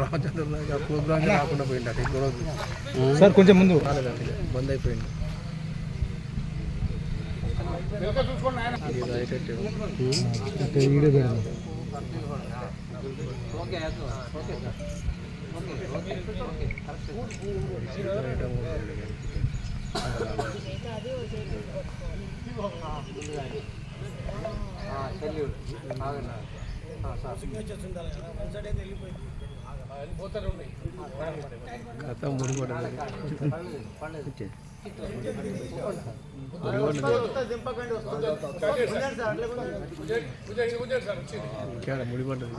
Ramachandra programme రాకుండా పోయింది అది గొడవ సార్ కొంచెం ముందు. బంద్ అయిపోయింది ఇది రైట్ వీడియో పెడదాం కథ ముడిపడ్డది ఇక్కడ ముడిపడ్డది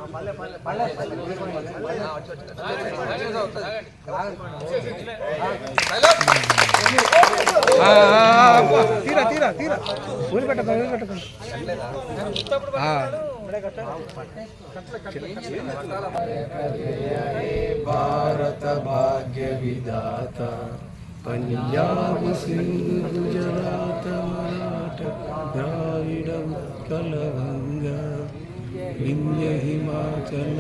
తీరా తీరా తీరా వదిలిపెట్టక వదిలిపెట్టక భారత ಭಾರತ ಭಾಗ್ಯ ವಿಧಾತ ಪಂಜಾಬ್ ಸಿಂಧು ಗುಜರಾತ ಮರಾಠ ದ್ರಾವಿಡ ಉತ್ಕಲ ಗಂಗಾ ವಿಂಧ್ಯ ಹಿಮಾಚಲ